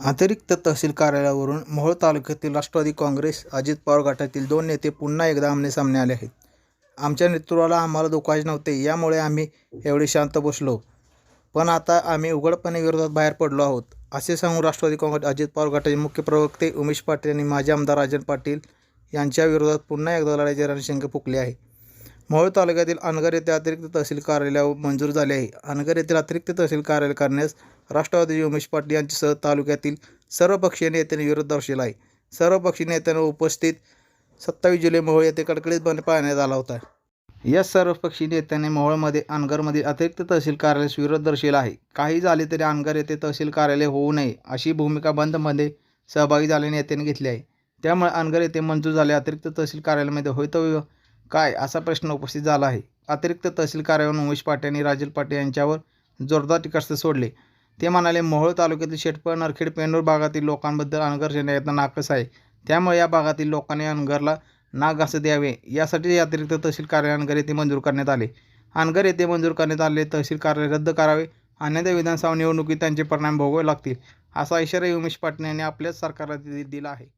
अतिरिक्त तहसील कार्यालयावरून मोहोळ तालुक्यातील राष्ट्रवादी काँग्रेस अजित पवार गटातील दोन नेते पुन्हा एकदा आमनेसामने आले आहेत. आमच्या नेतृत्वाला आम्हाला धोकाच नव्हते यामुळे आम्ही एवढे शांत बसलो. पण आता आम्ही उघडपणे विरोधात बाहेर पडलो आहोत असे सांगून राष्ट्रवादी काँग्रेस अजित पवार गटाचे मुख्य प्रवक्ते उमेश पाटील आणि माजी आमदार राजन पाटील यांच्या विरोधात पुन्हा एकदा लढाईचे रणशिंग फुकले आहे मोहोळ तालुक्यातील अनगर येथे अतिरिक्त तहसील कार्यालय मंजूर झाले आहे. अनगर येथील अतिरिक्त तहसील कार्यालय करण्यास राष्ट्रवादी उमेश पाटील यांच्यासह तालुक्यातील सर्वपक्षीय नेत्यांनी विरोध दर्शविला आहे. सर्वपक्षीय नेत्यांना उपस्थित सत्तावीस जुलै मोहोळ येथे कडकडीतपणे पाहण्यात आला होता. या सर्वपक्षीय नेत्यांनी मोहोळमध्ये अनगरमध्ये अतिरिक्त तहसील कार्यालयास विरोध दर्शविला आहे. काही झाले तरी अनगर येथे तहसील कार्यालय होऊ नये अशी भूमिका बंदमध्ये सहभागी झालेल्या नेत्यांनी घेतली आहे. त्यामुळे अनगर येथे मंजूर झाले अतिरिक्त तहसील कार्यालयामध्ये होईल काय असा प्रश्न उपस्थित झाला आहे. अतिरिक्त तहसील कार्यावर उमेश पाटे आणि राजल पाटे यांच्यावर जोरदार टीकास्त्र सोडले. ते म्हणाले मोहोळ तालुक्यातील शेटपळ नरखेड पेंडूर भागातील लोकांबद्दल अनगर येतं नाकस आहे. त्यामुळे या भागातील लोकांनी अनगरला नाग घासत द्यावे यासाठी अतिरिक्त तहसील कार्यालय अनगर येथे मंजूर करण्यात आले. अनगर येथे मंजूर करण्यात आलेले तहसील कार्यालय रद्द करावे. अन्यथा विधानसभा निवडणुकीत त्यांचे परिणाम भोगावे लागतील. असा इशारा उमेश पाटणे यांनी आपल्याच सरकारला दि- दिला आहे.